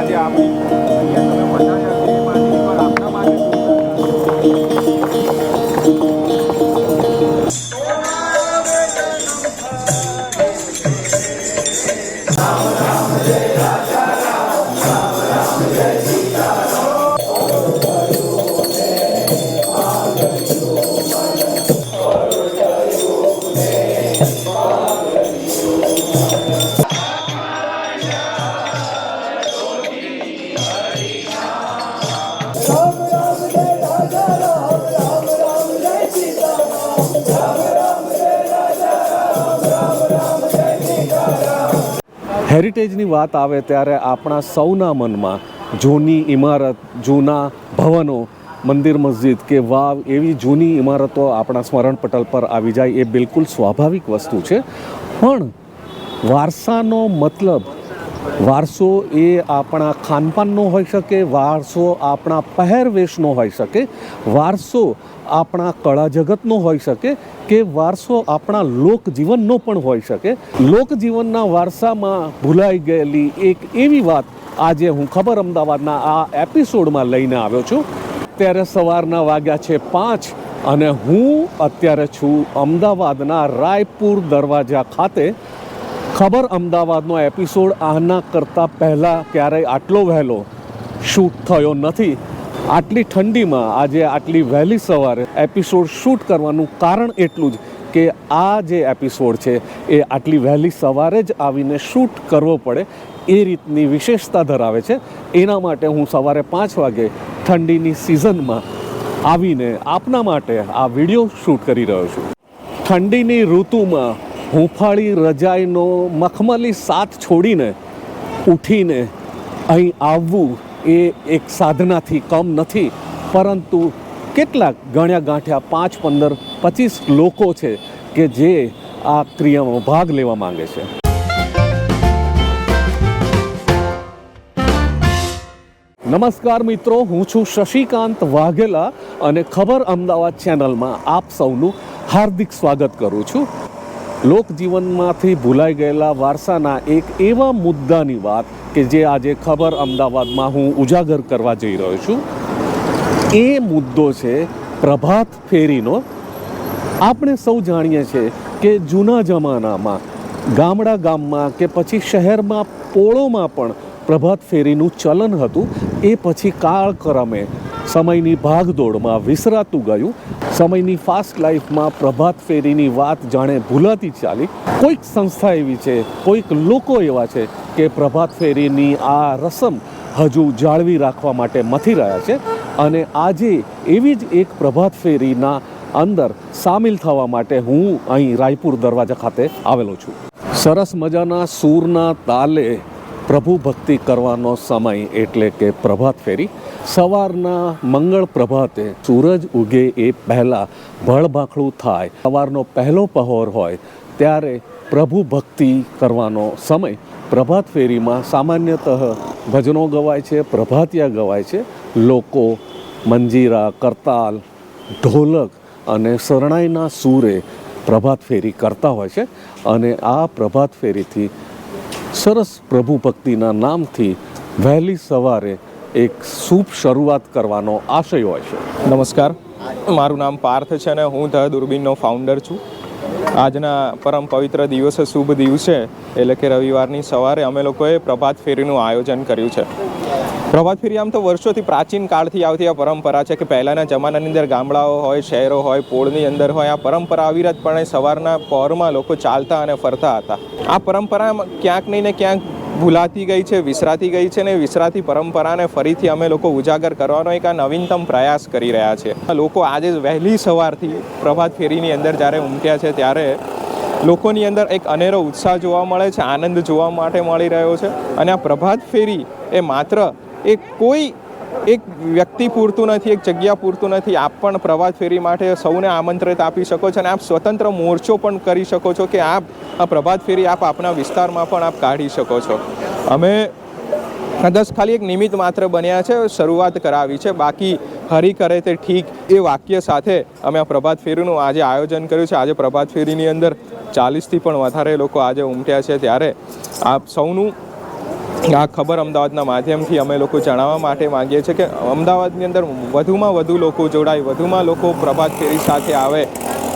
આજે આપણી અહીંયા તમે પધાર્યા હેરિટેજની વાત આવે ત્યારે આપણા સૌના મનમાં જૂની ઇમારત, જૂના ભવનો, મંદિર, મસ્જિદ કે વાવ એવી જૂની ઇમારતો આપણા સ્મરણ પટલ પર આવી જાય એ બિલકુલ સ્વાભાવિક વસ્તુ છે. પણ વારસાનો મતલબ વારસો એ આપણા ખાનપાનનો હોઈ શકે, વારસો આપણા પહેરવેશનો હોઈ શકે, વારસો આપણા કળા જગતનો હોઈ શકે કે વારસો આપણા લોકજીવનનો પણ હોઈ શકે. લોકજીવનના વારસામાં ભૂલાઈ ગયેલી એક એવી વાત આજે હું ખબર અમદાવાદના આ એપિસોડમાં લઈને આવ્યો છું. ત્યારે સવારના વાગ્યા છે પાંચ અને હું અત્યારે છું અમદાવાદના રાયપુર દરવાજા ખાતે ખબર અમદાવાદનો એપિસોડ આના કરતાં પહેલાં ક્યારેય આટલો વહેલો શૂટ થયો નથી. આટલી ઠંડીમાં આજે આટલી વહેલી સવારે એપિસોડ શૂટ કરવાનું કારણ એટલું જ કે આ જે એપિસોડ છે એ આટલી વહેલી સવારે જ આવીને શૂટ કરવો પડે એ રીતની વિશેષતા ધરાવે છે. એના માટે હું સવારે પાંચ વાગે ઠંડીની સિઝનમાં આવીને આપના માટે આ વીડિયો શૂટ કરી રહ્યો છું. ઠંડીની ઋતુમાં હુંફાળી રજાઈનો મખમલી સાથ છોડીને ઉઠીને અહીં આવવું એ એક સાધનાથી કમ નથી. પરંતુ કેટલાક ગણ્યા ગાંઠ્યા પાંચ, પંદર, પચીસ લોકો છે કે જે આ ક્રિયામાં ભાગ લેવા માંગે છે. નમસ્કાર મિત્રો, હું છું શશિકાંત વાઘેલા અને ખબર અમદાવાદ ચેનલમાં આપ સૌનું હાર્દિક સ્વાગત કરું છું. લોકજીવનમાંથી ભૂલાઈ ગયેલા વારસાના એક એવા મુદ્દાની વાત કે જે આજે ખબર અમદાવાદમાં હું ઉજાગર કરવા જઈ રહ્યો છું. એ મુદ્દો છે પ્રભાત ફેરીનો. આપણે સૌ જાણીએ છીએ કે જૂના જમાનામાં ગામડા ગામમાં કે પછી શહેરમાં પોળોમાં પણ પ્રભાત ફેરીનું ચલન હતું. એ પછી કાળક્રમે સમયની ભાગદોડમાં વિસરાતું ગયું. સમયની ફાસ્ટ લાઈફમાં પ્રભાત ફેરીની વાત જાણે ભૂલાતી ચાલી. કોઈક સંસ્થા એવી છે, કોઈક લોકો એવા છે કે પ્રભાત ફેરીની આ રસમ હજુ જાળવી રાખવા માટે મથી રહ્યા છે અને આજે એવી જ એક પ્રભાત ફેરીના અંદર સામેલ થવા માટે હું અહીં રાયપુર દરવાજા ખાતે આવેલો છું. સરસ મજાના સૂરના તાલે પ્રભુ ભક્તિ કરવાનો સમય એટલે કે પ્રભાત ફેરી. સવારના મંગળ પ્રભાતે સૂરજ ઉગે એ પહેલાં ભળભાખડું થાય. સવારનો પહેલો પહોર હોય ત્યારે પ્રભુ ભક્તિ કરવાનો સમય પ્રભાત ફેરીમાં સામાન્યતઃ ભજનો ગવાય છે, પ્રભાતિયા ગવાય છે. લોકો મંજીરા, કરતાલ, ઢોલક અને શરણાઈના સૂરે પ્રભાત ફેરી કરતા હોય છે અને આ પ્રભાત ફેરીથી સરસ પ્રભુ ભક્તિના નામથી વહેલી સવારે એક શુભ શરૂઆત કરવાનો આશય હોય છે. નમસ્કાર. મારું નામ પાર્થ છે અને હું ધ દૂરબીનનો ફાઉન્ડર છું. આજના પરમ પવિત્ર દિવસે શુભ દિવસે એટલે કે રવિવારની સવારે અમે લોકોએ પ્રભાત ફેરીનું આયોજન કર્યું છે. પ્રભાત ફેરી આમ તો વર્ષોથી પ્રાચીન કાળથી આવતી આ પરંપરા છે કે પહેલાંના જમાનાની અંદર ગામડાઓ હોય, શહેરો હોય, પોળની અંદર હોય, આ પરંપરા અવિરતપણે સવારના પહોરમાં લોકો ચાલતા અને ફરતા હતા. આ પરંપરા ક્યાંક નહીં ને ક્યાંક ભૂલાતી ગઈ છે, વિસરાતી ગઈ છે ને વિસરાતી પરંપરાને ફરીથી અમે લોકો ઉજાગર કરવાનો એક આ નવીનતમ પ્રયાસ કરી રહ્યા છે. લોકો આજે વહેલી સવારથી પ્રભાત ફેરીની અંદર જ્યારે ઉમટ્યા છે ત્યારે લોકોની અંદર એક અનેરો ઉત્સાહ જોવા મળે છે, આનંદ જોવા માટે મળી રહ્યો છે અને આ પ્રભાત ફેરી એ માત્ર એ કોઈ એક વ્યક્તિ પૂરતું નથી, એક જગ્યા પૂરતું નથી. આપ પણ પ્રભાત ફેરી માટે સૌને આમંત્રિત આપી શકો છો અને આપ સ્વતંત્ર મોરચો પણ કરી શકો છો કે આપ આ પ્રભાત ફેરી આપ આપના વિસ્તારમાં પણ આપ કાઢી શકો છો. અમે કદાચ ખાલી એક નિમિત્ત માત્ર બન્યા છે, શરૂઆત કરાવી છે. બાકી હરી કરે તે ઠીક એ વાક્ય સાથે અમે આ પ્રભાત ફેરીનું આજે આયોજન કર્યું છે. આજે પ્રભાત ફેરીની અંદર ચાલીસથી પણ વધારે લોકો આજે ઉમટ્યા છે. ત્યારે આપ સૌનું આ ખબર અમદાવાદના માધ્યમથી અમે લોકો જણાવવા માટે માંગીએ છીએ કે અમદાવાદની અંદર વધુમાં વધુ લોકો જોડાય, વધુમાં લોકો પ્રભાત ફેરી સાથે આવે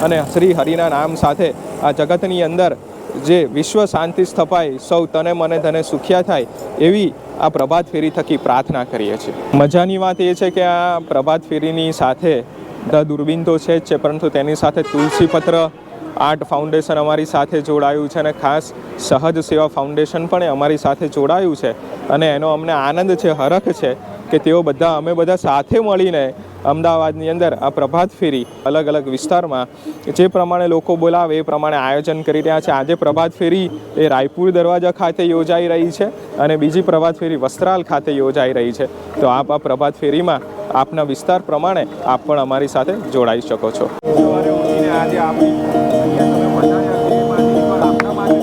અને શ્રી હરિના નામ સાથે આ જગતની અંદર જે વિશ્વ શાંતિ સ્થપાય, સૌ તને મને તને સુખ્યા થાય એવી આ પ્રભાત ફેરી થકી પ્રાર્થના કરીએ છીએ. મજાની વાત એ છે કે આ પ્રભાત ફેરીની સાથે દૂરબીન તો છે જ છે, પરંતુ તેની સાથે તુલસીપત્ર આર્ટ ફાઉન્ડેશન અમારી સાથે જોડાયું છે અને ખાસ સહજ સેવા ફાઉન્ડેશન પણ અમારી સાથે જોડાયું છે. અને એનો અમને આનંદ છે, હરખ છે કે તેઓ બધા અમે બધા સાથે મળીને અમદાવાદની અંદર આ પ્રભાત ફેરી અલગ અલગ વિસ્તારમાં જે પ્રમાણે લોકો બોલાવે એ પ્રમાણે આયોજન કરી રહ્યા છે. આજે પ્રભાત ફેરી એ રાયપુર દરવાજા ખાતે યોજાઈ રહી છે અને બીજી પ્રભાત ફેરી વસ્ત્રાલ ખાતે યોજાઈ રહી છે. તો આપ આ પ્રભાત ફેરીમાં આપના વિસ્તાર પ્રમાણે આપ પણ અમારી સાથે જોડાઈ શકો છો. આજે આપણી અહીંયા તમે બધા આપના માટે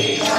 Hey.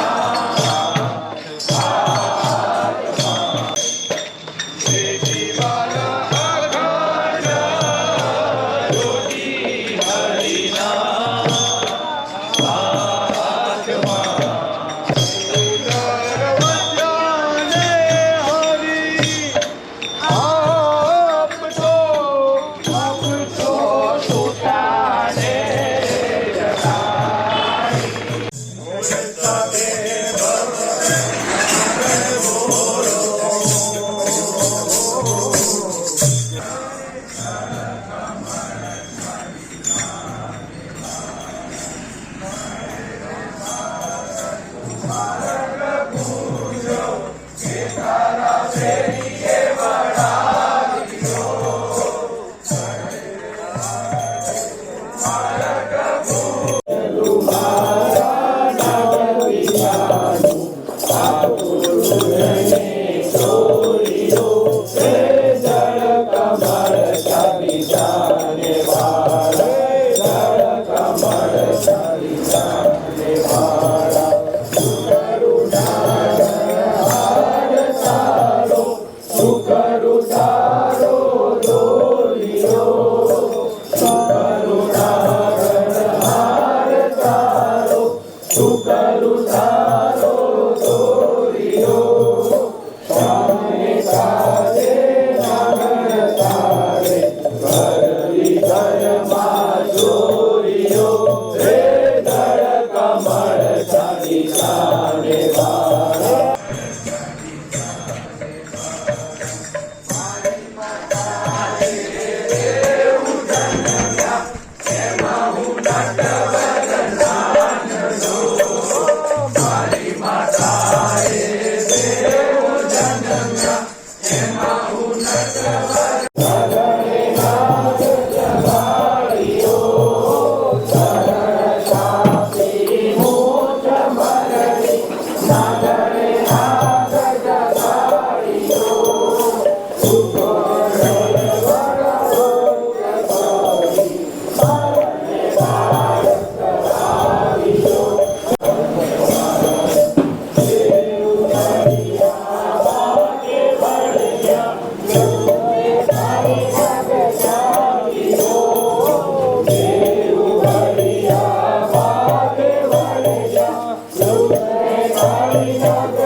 Hallelujah.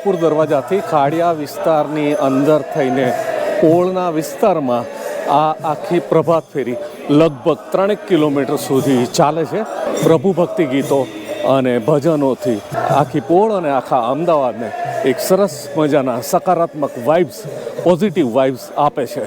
રાયપુર દરવાજાથી ખાડિયા વિસ્તારની અંદર થઈને પોળના વિસ્તારમાં આ આખી પ્રભાત ફેરી લગભગ ત્રણેક કિલોમીટર સુધી ચાલે છે. પ્રભુ ભક્તિ ગીતો અને ભજનોથી આખી પોળ અને આખા અમદાવાદને એક સરસ મજાના સકારાત્મક વાઇબ્સ પોઝિટિવ વાઇબ્સ આપે છે.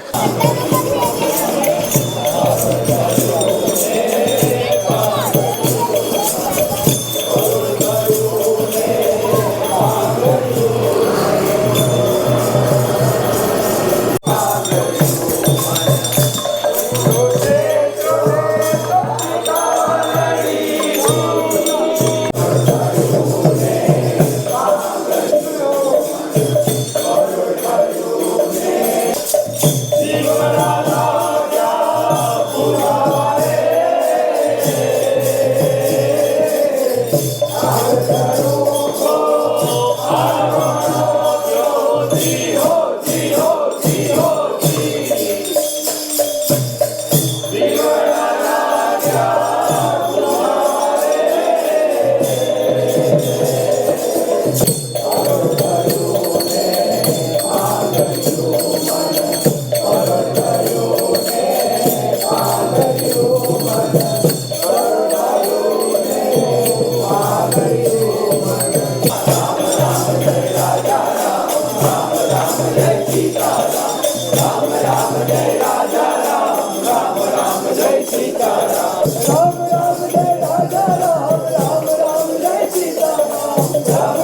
છ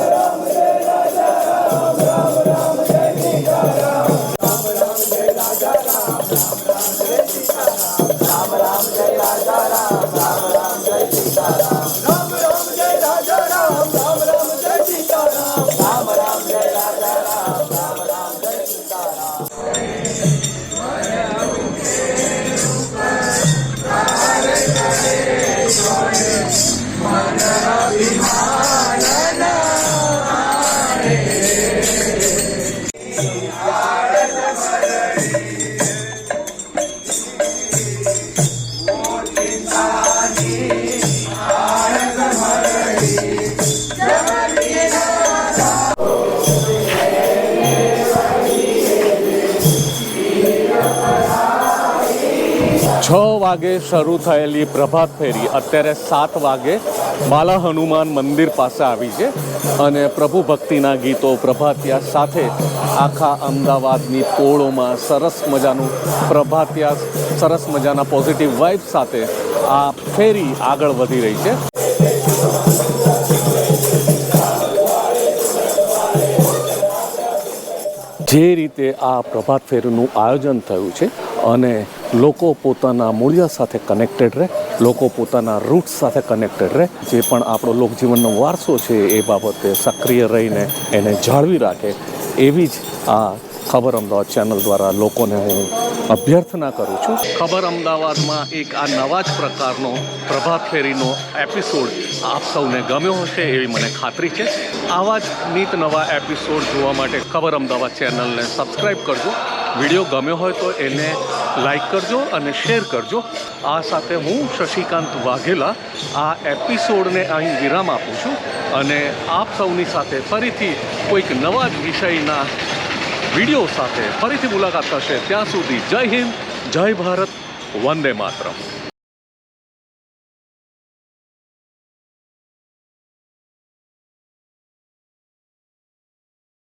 વાગે શરૂ થયેલી પ્રભાત ફેરી અત્યારે સાત વાગે બાલા હનુમાન મંદિર પાસે આવી છે અને પ્રભુ ભક્તિના ગીતો પ્રભાતિયા સાથે આખા અમદાવાદની પોળોમાં સરસ મજાનું પ્રભાતિયા સરસ મજાના પોઝિટિવ વાઇબ સાથે આ ફેરી આગળ વધી રહી છે. જે રીતે આ પ્રભાત ફેરીનું આયોજન થયું છે અને લોકો પોતાના મૂલ્ય સાથે કનેક્ટેડ રહે, લોકો પોતાના રૂટ્સ સાથે કનેક્ટેડ રહે. જે પણ આપણો લોકજીવનનો વારસો છે, એ બાબતે સક્રિય રહીને એને જાળવી રાખે. એવી જ આ ખબર અમદાવાદ ચેનલ દ્વારા લોકોને હું અભ્યર્થના કરું છું. ખબર અમદાવાદમાં એક આ નવા જ પ્રકારનો પ્રભાત ફેરીનો એપિસોડ આપ સૌને ગમ્યો હશે એવી મને ખાતરી છે. આવા જ નીત નવા એપિસોડ જોવા માટે ખબર અમદાવાદ ચેનલને સબસ્ક્રાઈબ કરજો. વીડિયો ગમ્યો હોય તો એને લાઈક કરજો અને શેર કરજો. આ સાથે હું શશિકાંત વાઘેલા આ એપિસોડને અહીં વિરામ આપું છું. અને આપ સૌની સાથે ફરીથી કોઈક નવા જ વિષયના વીડિયો સાથે ફરીથી મુલાકાત થશે ત્યાં સુધી જય હિન્દ જય ભારત વંદે માતરમ.